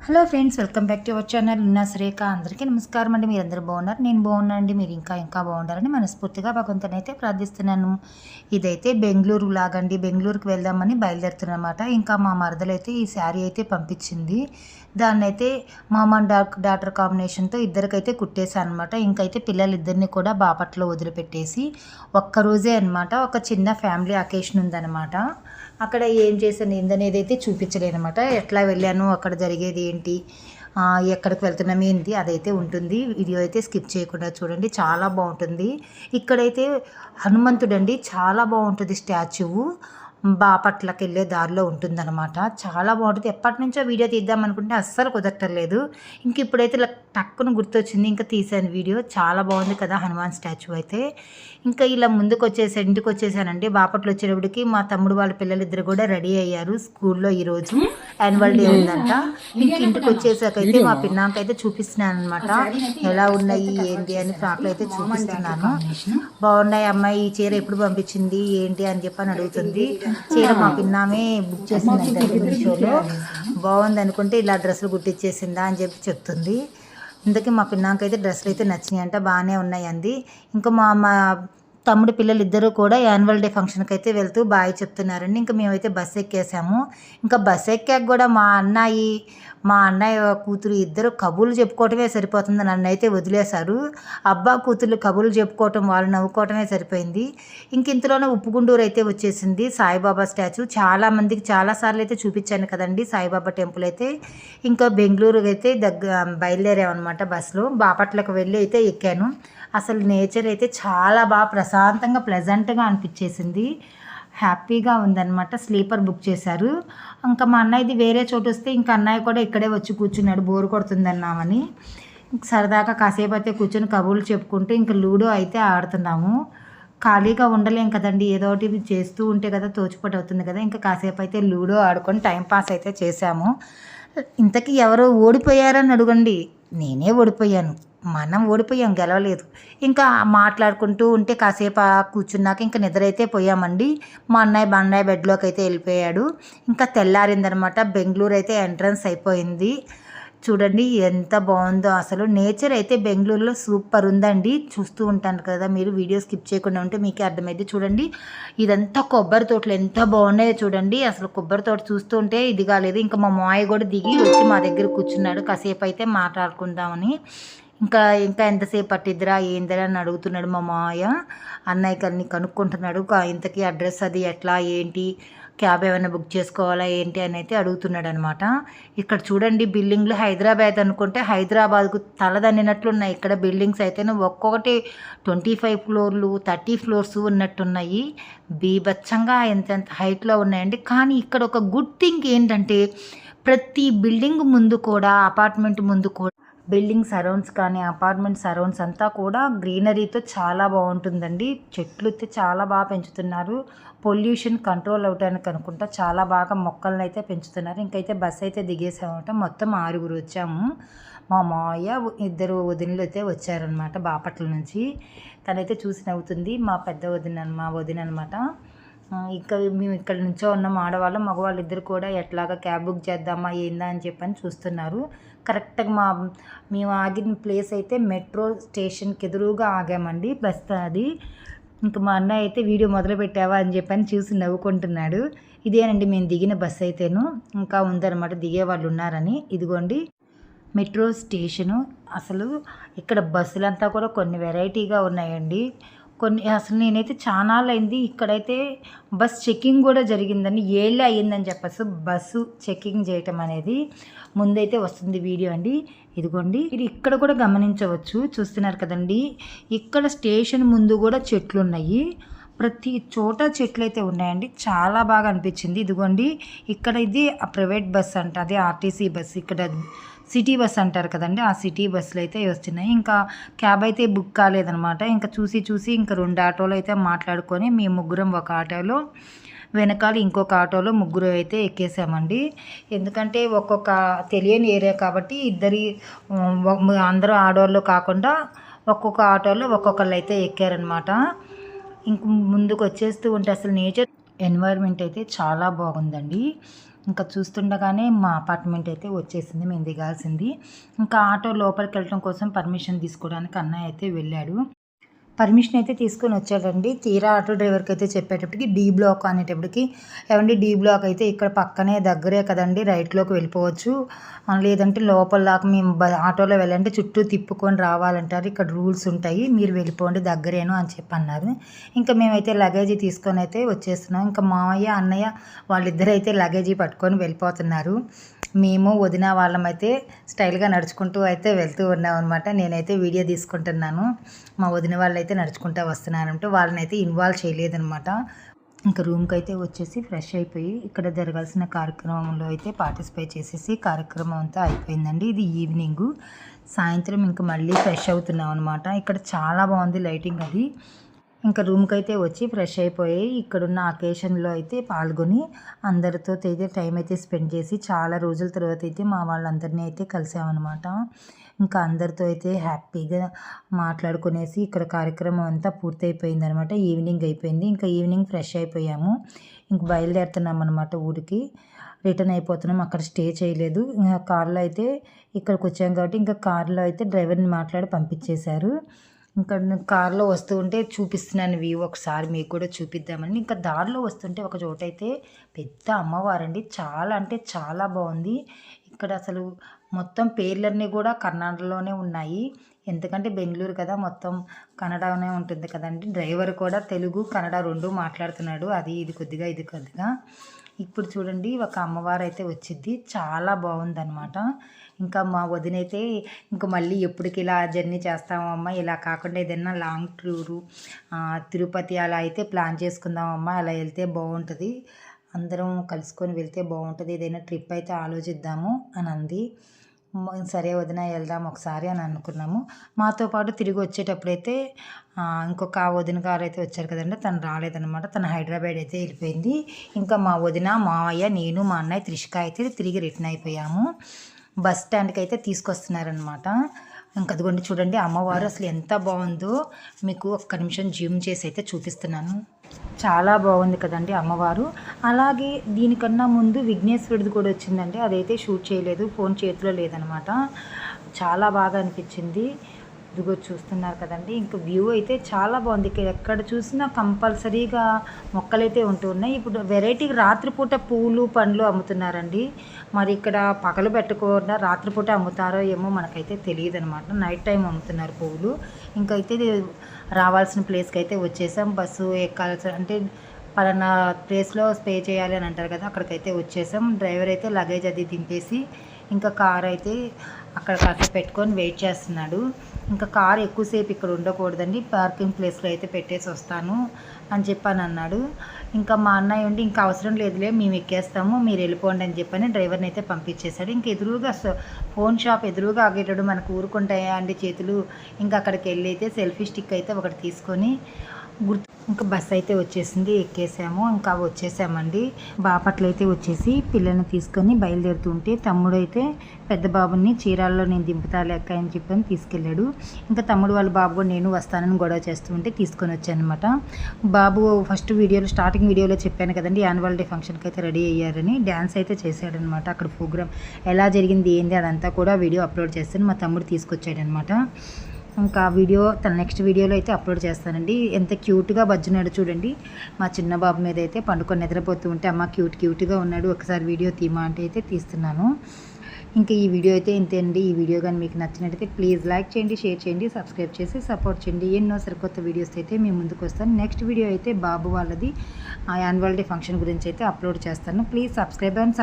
Hello friends welcome back to our channel నా సురేఖ అందరికీ నమస్కారం అండి. మీరు బాగున్నారు? నేను బాగున్నానండి. మీరు ఇంకా ఇంకా బాగుండాలని మనస్ఫూర్తిగా భగవంతునైతే ప్రార్థిస్తున్నాను. ఇదైతే బెంగళూరు లాగండి. బెంగళూరుకి వెళ్దామని బయలుదేరుతున్నమాట. ఇంకా మా మరదలు అయితే ఈ శారీ అయితే పంపించింది. దాన్ని అయితే మామ డాక్ డాటర్ కాంబినేషన్తో ఇద్దరికైతే కుట్టేశాను అనమాట ఇంకైతే పిల్లలిద్దరిని కూడా బాపట్లో వదిలిపెట్టేసి ఒక్కరోజే అనమాట ఒక చిన్న ఫ్యామిలీ అకేషన్ ఉందన్నమాట. అక్కడ ఏం చేశాను ఏందనేది అయితే చూపించలేనమాట ఎట్లా వెళ్ళాను అక్కడ జరిగేది ఏంటి? ఎక్కడికి వెళ్తున్నాం ఏంటి? అదైతే ఉంటుంది. వీడియో అయితే స్కిప్ చేయకుండా చూడండి. చాలా బాగుంటుంది. ఇక్కడైతే హనుమంతుడండి. చాలా బాగుంటుంది స్టాచ్యువు బాపట్లకి వెళ్ళే దారిలో ఉంటుందన్నమాట. చాలా బాగుంటుంది. ఎప్పటి నుంచో వీడియో తీద్దాం అనుకుంటే అస్సలు కుదరట్లేదు. ఇంక ఇప్పుడైతే ఇలా టక్కున గుర్తొచ్చింది. ఇంకా తీసాను వీడియో. చాలా బాగుంది కదా హనుమాన్ స్టాచ్యూ అయితే. ఇంకా ఇలా ముందుకు వచ్చేసి ఇంటికి వచ్చేసానండి బాపట్లో వచ్చేటప్పటికి మా తమ్ముడు వాళ్ళ పిల్లలిద్దరు కూడా రెడీ అయ్యారు స్కూల్లో ఈరోజు. యాన్యువల్ డే ఉందంట. ఇంక ఇంటికి వచ్చేసాకైతే మా పిన్నాకైతే చూపిస్తున్నాను అనమాట ఎలా ఉన్నాయి ఏంటి అని ఫ్రాక్లు అయితే చూపిస్తున్నాను. బాగున్నాయి అమ్మాయి ఈ చీర ఎప్పుడు పంపించింది ఏంటి అని చెప్పని అడుగుతుంది. చీర మా పిన్నామే బుక్ చేసింది మీషోలో బాగుంది అనుకుంటే ఇలా డ్రెస్సులు కుట్టించేసిందా అని చెప్పి చెప్తుంది. ఇంతకీ మా పిన్నాకైతే డ్రెస్సులు అయితే నచ్చినాయి అంట బాగానే ఉన్నాయి అంది. ఇంకా మా మా తమ్ముడు పిల్లలు ఇద్దరూ కూడా యాన్యువల్ డే ఫంక్షన్కి అయితే వెళ్తూ బాయ్ చెప్తున్నారండి. ఇంకా మేమైతే బస్ ఎక్కేసాము. ఇంకా బస్ ఎక్కాక కూడా మా అన్నయ్య మా అన్నయ్య కూతురు ఇద్దరు కబుర్లు చెప్పుకోవటమే సరిపోతుంది. నన్ను అయితే వదిలేశారు. అబ్బా కూతుర్లు కబుర్లు చెప్పుకోవటం వాళ్ళు నవ్వుకోవటమే సరిపోయింది. ఇంక ఇంతలోనే ఉప్పుగుండూరు అయితే వచ్చేసింది. సాయిబాబా స్టాచ్యూ. చాలా మందికి చాలాసార్లు అయితే చూపించాను కదండి సాయిబాబా టెంపుల్ అయితే. ఇంకా బెంగళూరు అయితే దగ్గర బయలుదేరామన్నమాట బస్సులో బాపట్లకు వెళ్ళి అయితే ఎక్కాను. అసలు నేచర్ అయితే చాలా బాగా ప్రశాంతంగా ప్లెజెంట్గా అనిపించేసింది. హ్యాపీగా ఉందన్నమాట. స్లీపర్ బుక్ చేశారు. ఇంకా మా అన్నయ్యది వేరే చోటు వస్తే ఇంకా అన్నయ్య కూడా ఇక్కడే వచ్చి కూర్చున్నాడు. బోరు కొడుతుందన్నామని. ఇంక సరదాగా కాసేపు అయితే కూర్చొని కబుర్లు చెప్పుకుంటూ ఇంకా లూడో అయితే ఆడుతున్నాము. ఖాళీగా ఉండలేం కదండి. ఏదో ఒకటి చేస్తూ ఉంటే కదా తోచిపోటు అవుతుంది కదా. ఇంకా కాసేపు అయితే లూడో ఆడుకొని టైంపాస్ అయితే చేశాము. ఇంతకీ ఎవరో ఓడిపోయారని అడగండి. నేనే ఓడిపోయాను. మనం ఓడిపోయాం గెలవలేదు. ఇంకా మాట్లాడుకుంటూ ఉంటే కాసేపు కూర్చున్నాక ఇంకా నిద్ర అయితే పోయామండి. మా అన్నయ్య మా బెడ్లోకి అయితే వెళ్ళిపోయాడు. ఇంకా తెల్లారిందనమాట బెంగళూరు అయితే ఎంట్రన్స్ అయిపోయింది. చూడండి ఎంత బాగుందో అసలు. నేచర్ అయితే బెంగళూరులో సూపర్ ఉందండి. చూస్తూ ఉంటాను కదా మీరు వీడియో స్కిప్ చేయకుండా ఉంటే మీకే అర్థమైంది చూడండి ఇదంతా కొబ్బరి తోటలు ఎంత బాగున్నాయో చూడండి. అసలు కొబ్బరి తోట చూస్తూ ఉంటే ఇది కాలేదు. ఇంకా మా మాయ కూడా దిగి వచ్చి మా దగ్గర కూర్చున్నాడు. కాసేపు అయితే మాట్లాడుకుందామని. ఇంకా ఇంకా ఎంతసేపు పట్టిద్దిరా ఏందిరా అని అడుగుతున్నాడు మా మాయ అన్నయ్య అన్ని కనుక్కుంటున్నాడు. ఇంతకీ అడ్రస్ అది ఎట్లా ఏంటి క్యాబ్ ఏమైనా బుక్ చేసుకోవాలా ఏంటి అని అయితే అడుగుతున్నాడు అనమాట ఇక్కడ చూడండి బిల్డింగ్లు హైదరాబాద్ అనుకుంటే హైదరాబాద్కు తలదన్నినట్లు ఉన్నాయి ఇక్కడ బిల్డింగ్స్ అయితే ఒక్కొక్కటి ట్వంటీ ఫైవ్ ఫ్లోర్లు థర్టీ ఫ్లోర్స్ ఉన్నట్టున్నాయి. బీభత్సంగా ఎంతెంత హైట్లో ఉన్నాయండి. కానీ ఇక్కడ ఒక గుడ్ థింగ్ ఏంటంటే ప్రతి బిల్డింగ్ ముందు కూడా అపార్ట్మెంట్ ముందు కూడా బిల్డింగ్ సరౌండ్స్ కానీ అపార్ట్మెంట్ సరౌండ్స్ అంతా కూడా గ్రీనరీతో చాలా బాగుంటుందండి. చెట్లు అయితే చాలా బాగా పెంచుతున్నారు. పొల్యూషన్ కంట్రోల్ అవడానికి అనుకుంటా చాలా బాగా మొక్కలను అయితే పెంచుతున్నారు. ఇంకైతే బస్ అయితే దిగేసామట మొత్తం ఆరుగురు వచ్చాము. మా మావయ్య ఇద్దరు వదినలు అయితే వచ్చారనమాట బాపట్ల నుంచి. తనైతే చూసి నవ్వుతుంది. మా పెద్ద వదిన మా వదిన అనమాట ఇంకా మేము ఇక్కడ నుంచో ఉన్నాం ఆడవాళ్ళం మగవాళ్ళు ఇద్దరు కూడా ఎట్లాగా క్యాబ్ బుక్ చేద్దామా ఏందా అని చెప్పని చూస్తున్నారు. కరెక్ట్గా మా మేము ఆగిన ప్లేస్ అయితే మెట్రో స్టేషన్కి ఎదురుగా ఆగామండి బస్ అది. ఇంకా మా అన్న అయితే వీడియో మొదలు పెట్టావా అని చెప్పని చూసి నవ్వుకుంటున్నాడు. ఇదేనండి మేము దిగిన బస్ అయితేను ఇంకా ఉందన్నమాట దిగే వాళ్ళు ఉన్నారని. ఇదిగోండి మెట్రో స్టేషను. అసలు ఇక్కడ బస్సులంతా కూడా కొన్ని వెరైటీగా ఉన్నాయండి. కొన్ని అసలు నేనైతే చాలా అయింది ఇక్కడైతే బస్ చెకింగ్ కూడా జరిగిందని ఏళ్ళే అయ్యిందని చెప్పచ్చు బస్సు చెకింగ్ చేయటం అనేది ముందైతే వస్తుంది వీడియో అండి. ఇదిగోండి. ఇది ఇక్కడ కూడా గమనించవచ్చు. చూస్తున్నారు కదండి. ఇక్కడ స్టేషన్ ముందు కూడా చెట్లు ఉన్నాయి ప్రతి చోట చెట్లు అయితే ఉన్నాయండి. చాలా బాగా అనిపించింది. ఇదిగోండి. ఇక్కడ ఇది ప్రైవేట్ బస్ అంట. అదే ఆర్టీసీ బస్. ఇక్కడ సిటీ బస్ అంటారు కదండి ఆ సిటీ బస్సులు అయితే వస్తున్నాయి. ఇంకా క్యాబ్ అయితే బుక్ కాలేదనమాట ఇంకా చూసి చూసి ఇంకా రెండు ఆటోలు అయితే మాట్లాడుకొని మీ ముగ్గురం ఒక ఆటోలో వెనకాల ఇంకొక ఆటోలో ముగ్గురు అయితే ఎక్కేసామండి. ఎందుకంటే ఒక్కొక్క తెలియని ఏరియా కాబట్టి ఇద్దరి అందరూ ఆడవాళ్ళు కాకుండా ఒక్కొక్క ఆటోలో ఒక్కొక్కళ్ళు అయితే ఎక్కారనమాట ఇంక ముందుకు వచ్చేస్తూ ఉంటే అసలు నేచర్ ఎన్వైర్మెంట్ అయితే చాలా బాగుందండి. ఇంకా చూస్తుండగానే మా అపార్ట్మెంట్ అయితే వచ్చేసింది మేము దిగాల్సింది. ఇంకా ఆటో లోపలికి వెళ్ళటం కోసం పర్మిషన్ తీసుకోవడానికి అన్నయ్య అయితే వెళ్ళాడు. పర్మిషన్ అయితే తీసుకొని వచ్చాడండి. తీరా ఆటో డ్రైవర్కి అయితే చెప్పేటప్పటికి డీ బ్లాక్ అనేటప్పటికి. ఏమండి డీ బ్లాక్ అయితే ఇక్కడ పక్కనే దగ్గరే కదండి రైట్లోకి వెళ్ళిపోవచ్చు. లేదంటే లోపల దాకా మేము బ ఆటోలో వెళ్ళంటే చుట్టూ తిప్పుకొని రావాలంటారు. ఇక్కడ రూల్స్ ఉంటాయి. మీరు వెళ్ళిపోండి దగ్గరేను అని చెప్పి అన్నారు. ఇంకా మేమైతే లగేజీ తీసుకొని అయితే వచ్చేస్తున్నాం. ఇంకా మామయ్య అన్నయ్య వాళ్ళిద్దరు అయితే లగేజీ పట్టుకొని వెళ్ళిపోతున్నారు. మేము వదిన వాళ్ళమైతే స్టైల్గా నడుచుకుంటూ అయితే వెళ్తూ ఉన్నాం అనమాట నేనైతే వీడియో తీసుకుంటున్నాను. మా వదిన వాళ్ళు అయితే నడుచుకుంటూ వస్తున్నారంటే వాళ్ళని అయితే ఇన్వాల్వ్ చేయలేదనమాట ఇంకా రూమ్కి అయితే వచ్చేసి ఫ్రెష్ అయిపోయి ఇక్కడ జరగాల్సిన కార్యక్రమంలో అయితే పార్టిసిపేట్ చేసేసి కార్యక్రమం అంతా అయిపోయిందండి. ఇది ఈవినింగ్ సాయంత్రం ఇంకా మళ్ళీ ఫ్రెష్ అవుతున్నాం అనమాట ఇక్కడ చాలా బాగుంది లైటింగ్ అది. ఇంకా రూమ్కి అయితే వచ్చి ఫ్రెష్ అయిపోయి ఇక్కడున్న అకేషన్లో అయితే పాల్గొని అందరితో అయితే టైం అయితే స్పెండ్ చేసి చాలా రోజుల తర్వాత అయితే మా వాళ్ళందరినీ అయితే కలిసామన్నమాట. ఇంకా అందరితో అయితే హ్యాపీగా మాట్లాడుకునేసి ఇక్కడ కార్యక్రమం అంతా పూర్తయిపోయింది అనమాట ఈవినింగ్ అయిపోయింది. ఇంకా ఈవినింగ్ ఫ్రెష్ అయిపోయాము. ఇంక బయలుదేరుతున్నాం అనమాట ఊరికి. రిటర్న్ అయిపోతున్నాం. అక్కడ స్టే చేయలేదు. ఇంకా కార్లో అయితే ఇక్కడికి వచ్చాం కాబట్టి ఇంకా కార్లో అయితే డ్రైవర్ని మాట్లాడి పంపించేశారు. ఇంకా నేను కార్లో వస్తూ ఉంటే చూపిస్తున్నాను వ్యూ ఒకసారి మీకు కూడా చూపిద్దామని. ఇంకా దారిలో వస్తుంటే ఒక చోట అయితే పెద్ద అమ్మవారండి. చాలా అంటే చాలా బాగుంది. ఇక్కడ అసలు మొత్తం పేర్లన్నీ కూడా కర్ణాటకలోనే ఉన్నాయి. ఎందుకంటే బెంగళూరు కదా మొత్తం కన్నడనే ఉంటుంది కదండి. డ్రైవర్ కూడా తెలుగు కన్నడ రెండు మాట్లాడుతున్నాడు. అది ఇది కొద్దిగా ఇది కొద్దిగా. ఇప్పుడు చూడండి ఒక అమ్మవారు అయితే వచ్చింది. చాలా బాగుందన్నమాట. ఇంకా మా వదిన అయితే ఇంకా మళ్ళీ ఎప్పటికి ఇలా జర్నీ చేస్తామమ్మా ఇలా కాకుండా ఏదైనా లాంగ్ టూరు తిరుపతి అలా అయితే ప్లాన్ చేసుకుందామమ్మా అలా వెళ్తే బాగుంటుంది. అందరం కలుసుకొని వెళ్తే బాగుంటుంది. ఏదైనా ట్రిప్ అయితే ఆలోచిద్దాము అని అంది. సరే వదిన వెళ్దాం ఒకసారి అని అనుకున్నాము. మాతో పాటు తిరిగి వచ్చేటప్పుడైతే ఆ, ఇంకొక వదిన గారు అయితే వచ్చారు కదండి. తను రాలేదనమాట తను హైదరాబాద్ అయితే వెళ్ళిపోయింది. ఇంకా మా వదిన మావయ్య నేను మా అన్నయ్య త్రిషిక అయితే తిరిగి రిటర్న్ అయిపోయాము. బస్ స్టాండ్కి అయితే తీసుకొస్తున్నారనమాట ఇంకా అదిగోండి చూడండి అమ్మవారు అసలు ఎంత బాగుందో. మీకు ఒక్క నిమిషం జూమ్ చేసి అయితే చూపిస్తున్నాను. చాలా బాగుంది కదండి అమ్మవారు. అలాగే దీనికన్నా ముందు విఘ్నేశ్వరుడిది కూడా వచ్చిందండి. అదైతే షూట్ చేయలేదు ఫోన్ చేతిలో లేదనమాట చాలా బాగా అనిపించింది. ఇదిగో చూస్తున్నారు కదండి ఇంకా వ్యూ అయితే చాలా బాగుంది. ఇక్కడ ఎక్కడ చూసినా కంపల్సరీగా మొక్కలైతే ఉంటూ ఉన్నాయి. ఇప్పుడు వెరైటీ రాత్రిపూట పూలు పండ్లు అమ్ముతున్నారండి. మరి ఇక్కడ పగలు పెట్టుకోకుండా రాత్రిపూట అమ్ముతారో ఏమో మనకైతే తెలియదు అనమాట నైట్ టైం అమ్ముతున్నారు పువ్వులు ఇంకా అయితే రావాల్సిన ప్లేస్కి అయితే వచ్చేసాం. బస్సు ఎక్కాల్సిన అంటే పలానా ప్లేస్లో స్టే చేయాలి అని అంటారు కదా అక్కడికైతే వచ్చేసాం. డ్రైవర్ అయితే లగేజ్ అది దింపేసి ఇంకా కార్ అయితే అక్కడ కాస్త పెట్టుకొని వెయిట్ చేస్తున్నాడు. ఇంకా కార్ ఎక్కువసేపు ఇక్కడ ఉండకూడదండి పార్కింగ్ ప్లేస్లో అయితే పెట్టేసి వస్తాను అని చెప్పాను అన్నాడు. ఇంకా మా అన్నయ్య ఉండి ఇంకా అవసరం లేదులే మేము ఎక్కేస్తాము మీరు వెళ్ళిపోండి అని చెప్పని డ్రైవర్ని అయితే పంపించేశాడు. ఇంకా ఎదురుగా ఫోన్ షాప్ ఎదురుగా ఆగేటప్పుడు మనకు ఊరుకుంటాయా అండి చేతులు? ఇంకా అక్కడికి వెళ్ళి అయితే సెల్ఫీ స్టిక్ అయితే ఒకటి తీసుకొని గుర్తు ఇంకా బస్ అయితే వచ్చేసింది ఎక్కేసాము. ఇంకా వచ్చేసామండి. బాపట్ల అయితే వచ్చేసి పిల్లల్ని తీసుకొని బయలుదేరుతుంటే తమ్ముడు అయితే పెద్ద బాబుని చీరాల్లో నేను దింపుతా లెక్క అని చెప్పని తీసుకెళ్ళాడు. ఇంకా తమ్ముడు వాళ్ళ బాబు కూడా నేను వస్తానని గొడవ చేస్తూ ఉంటే తీసుకొని వచ్చాను అనమాట బాబు ఫస్ట్ వీడియోలో స్టార్టింగ్ వీడియోలో చెప్పాను కదండి యాన్యువల్ డే ఫంక్షన్కి అయితే రెడీ అయ్యారని డ్యాన్స్ అయితే చేశాడనమాట అక్కడ ప్రోగ్రామ్. ఎలా జరిగింది ఏంది అదంతా కూడా వీడియో అప్లోడ్ చేస్తాను. మా తమ్ముడు తీసుకొచ్చాడనమాట. ఇంకా వీడియో తన నెక్స్ట్ వీడియోలో అయితే అప్లోడ్ చేస్తానండి. ఎంత క్యూట్గా బజ్జున్నాడు చూడండి. మా చిన్న బాబు మీద అయితే పండుకొని నిద్రపోతూ ఉంటే అమ్మ క్యూట్ క్యూట్గా ఉన్నాడు. ఒకసారి వీడియో తీమా అంటే అయితే తీస్తున్నాను. ఇంకా ఈ వీడియో అయితే ఇంతే అండి. ఈ వీడియో కానీ మీకు నచ్చినట్టయితే ప్లీజ్ లైక్ చేయండి షేర్ చేయండి సబ్స్క్రైబ్ చేసి సపోర్ట్ చేయండి. ఎన్నో సరికొత్త వీడియోస్ అయితే మేము ముందుకు వస్తాను. నెక్స్ట్ వీడియో అయితే బాబు వాళ్ళది యాన్యువల్ డే ఫంక్షన్ గురించి అయితే అప్లోడ్ చేస్తాను. Please subscribe and